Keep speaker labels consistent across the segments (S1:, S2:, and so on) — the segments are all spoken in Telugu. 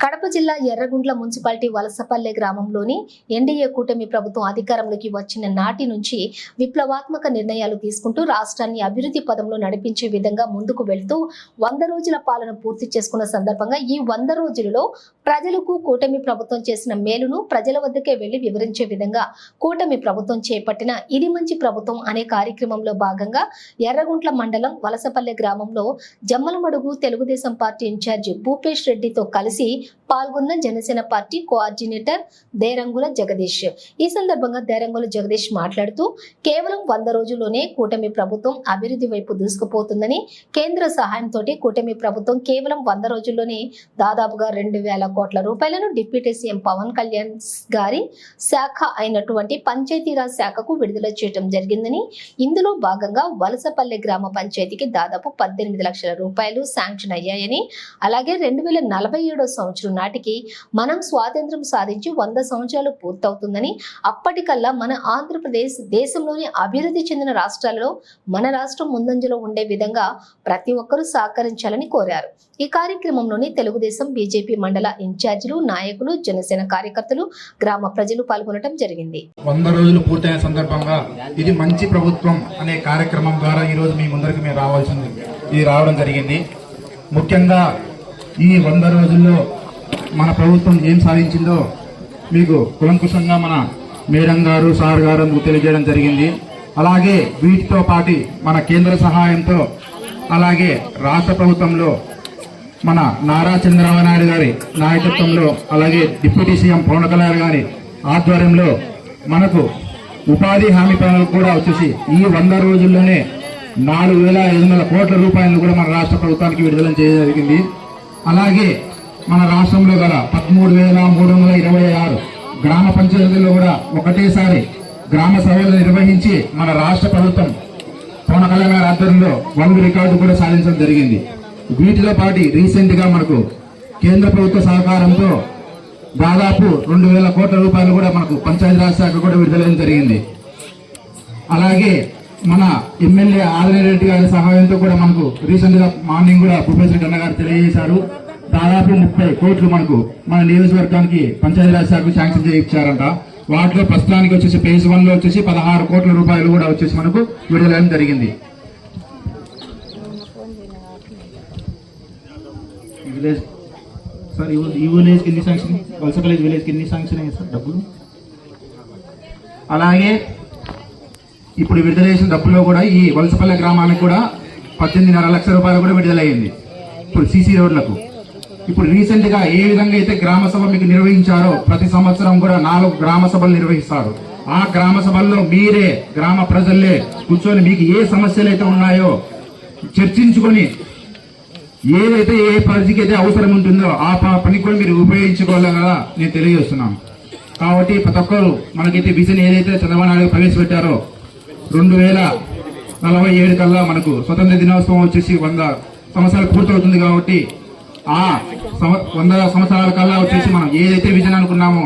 S1: కడప జిల్లా ఎర్రగుంట్ల మున్సిపాలిటీ వలసపల్లె గ్రామంలోని ఎన్డీఏ కూటమి ప్రభుత్వం అధికారంలోకి వచ్చిన నాటి నుంచి విప్లవాత్మక నిర్ణయాలు తీసుకుంటూ రాష్ట్రాన్ని అభివృద్ధి పదంలో నడిపించే విధంగా ముందుకు వెళ్తూ వంద రోజుల పాలన పూర్తి చేసుకున్న సందర్భంగా ఈ వంద రోజులలో ప్రజలకు కూటమి ప్రభుత్వం చేసిన మేలును ప్రజల వద్దకే వెళ్ళి వివరించే విధంగా కూటమి ప్రభుత్వం చేపట్టిన ఇది మంచి ప్రభుత్వం అనే కార్యక్రమంలో భాగంగా ఎర్రగుంట్ల మండలం వలసపల్లె గ్రామంలో జమ్మలమడుగు తెలుగుదేశం పార్టీ ఇన్ఛార్జి భూపేష్ రెడ్డితో కలిసి పాల్గొన్న జనసేన పార్టీ కోఆర్డినేటర్ దేరంగుల జగదీష్. ఈ సందర్భంగా దేరంగుల జగదీష్ మాట్లాడుతూ కేవలం వంద రోజుల్లోనే కూటమి ప్రభుత్వం అభివృద్ధి వైపు దూసుకుపోతుందని కేంద్ర సహాయంతో కూటమి ప్రభుత్వం కేవలం వంద రోజుల్లోనే దాదాపుగా రెండు వేల కోట్ల రూపాయలను డిప్యూటీ సీఎం పవన్ కళ్యాణ్ గారి శాఖ అయినటువంటి పంచాయతీరాజ్ శాఖకు విడుదల చేయడం జరిగిందని ఇందులో భాగంగా వలసపల్లె గ్రామ పంచాయతీకి దాదాపు పద్దెనిమిది లక్షల రూపాయలు శాంక్షన్ అయ్యాయని అలాగే రెండు వేల నలభై ఏడో సంవత్సరం నాటికి మనం స్వాతంత్రం సాధించి వంద సంవత్సరాలు పూర్తవుతుందని అప్పటికల్లా మన ఆంధ్రప్రదేశ్ దేశంలోని అభివృద్ధి చెందిన రాష్ట్రాలలో మన రాష్ట్రం ముందంజలో ఉండే విధంగా ప్రతి ఒక్కరూ సహకరించాలని కోరారు. ఈ కార్యక్రమంలోని తెలుగుదేశం బీజేపీ మండల ఇన్ఛార్జీలు నాయకులు జనసేన కార్యకర్తలు గ్రామ ప్రజలు పాల్గొనడం జరిగింది.
S2: వంద రోజులు పూర్తయిన సందర్భంగా ఇది మంచి ప్రభుత్వం అనే కార్యక్రమం ద్వారా ఈ రోజు మీ ముందరికి మేము రావాల్సింది. ఇది రావడం జరిగింది. ముఖ్యంగా ఈ వంద రోజుల్లో మన ప్రభుత్వం ఏం సాధించిందో మీకు కులంకుశంగా మన మేడం గారు సార్ గారు మీకు తెలియజేయడం జరిగింది. అలాగే వీటితో పాటు మన కేంద్ర సహాయంతో అలాగే రాష్ట్ర ప్రభుత్వంలో మన నారా చంద్రబాబు నాయుడు గారి నాయకత్వంలో అలాగే డిప్యూటీ సీఎం పవన్ కళ్యాణ్ గారి ఆధ్వర్యంలో మనకు ఉపాధి హామీ పనులు కూడా వచ్చేసి ఈ వంద రోజుల్లోనే నాలుగు వేల ఐదు వందల కోట్ల రూపాయలను కూడా మన రాష్ట్ర ప్రభుత్వానికి విడుదల చేయడం జరిగింది. అలాగే మన రాష్ట్రంలో గల పదమూడు వేల మూడు వందల ఇరవై ఆరు గ్రామ పంచాయతీల్లో కూడా ఒకటేసారి గ్రామ సభలు నిర్వహించి మన రాష్ట్ర ప్రభుత్వం పవన్ కళ్యాణ్ గారి ఆధ్వర్యంలో వరల్డ్ రికార్డు కూడా సాధించడం జరిగింది. వీటితో పాటు రీసెంట్గా మనకు కేంద్ర ప్రభుత్వ సహకారంతో దాదాపు రెండు వేల కోట్ల రూపాయలు కూడా మనకు పంచాయతీరాజ్ శాఖ కూడా విడుదల జరిగింది. అలాగే మన ఎమ్మెల్యే ఆదిరెడ్డి గారి సహాయంతో కూడా మనకు రీసెంట్గా మార్నింగ్ కూడా భూపేశ్ రెడ్డి అన్న గారు తెలియజేశారు. దాదాపు ముప్పై కోట్లు మనకు మన నియోజకవర్గానికి పంచాయతీరాజ్ శాఖకు శాంక్షన్ చేయించారంట. వాటిలో ప్రస్తుతానికి వచ్చేసి ఫేజ్ వన్లో వచ్చేసి పదహారు కోట్ల రూపాయలు కూడా వచ్చేసి మనకు విడుదల జరిగింది. విలేజ్ సార్ ఈ విలేజ్ ఎన్ని శాంక్షన్ వలస విలేజ్ విలేజ్కి ఎన్ని శాంక్షన్ అయ్యాయి సార్ డబ్బులు? అలాగే ఇప్పుడు విడుదల చేసిన డబ్బులో కూడా ఈ వలసపల్లె గ్రామానికి కూడా పద్దెనిమిదిన్నర లక్షల రూపాయలు కూడా విడుదలయ్యింది. ఇప్పుడు సీసీ రోడ్లకు. ఇప్పుడు రీసెంట్గా ఏ విధంగా అయితే గ్రామ సభ మీకు నిర్వహించారో ప్రతి సంవత్సరం కూడా నాలుగు గ్రామ సభలు నిర్వహిస్తారు. ఆ గ్రామ సభల్లో మీరే గ్రామ ప్రజల్లే కూర్చొని మీకు ఏ సమస్యలు అయితే ఉన్నాయో చర్చించుకొని ఏదైతే ఏ పరిధికి అయితే అవసరం ఉంటుందో ఆ పని కూడా మీరు ఉపయోగించుకోవాలి కదా నేను తెలియజేస్తున్నాను. కాబట్టి ప్రతి ఒక్కరు మనకైతే విజన్ ఏదైతే చంద్రబాబు నాయుడు ప్రవేశపెట్టారో రెండు వేల నలభై ఏడు కల్లా మనకు స్వతంత్ర దినోత్సవం వచ్చేసి వంద సంవత్సరాలు పూర్తవుతుంది కాబట్టి ఆ వంద సంవత్సరాల కల్లా వచ్చేసి మనం ఏదైతే విజన్ అనుకున్నామో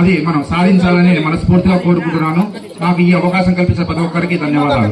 S2: అది మనం సాధించాలని మనస్ఫూర్తిగా కోరుకుంటున్నాను. నాకు ఈ అవకాశం కల్పించిన ప్రతి ఒక్కరికి ధన్యవాదాలు.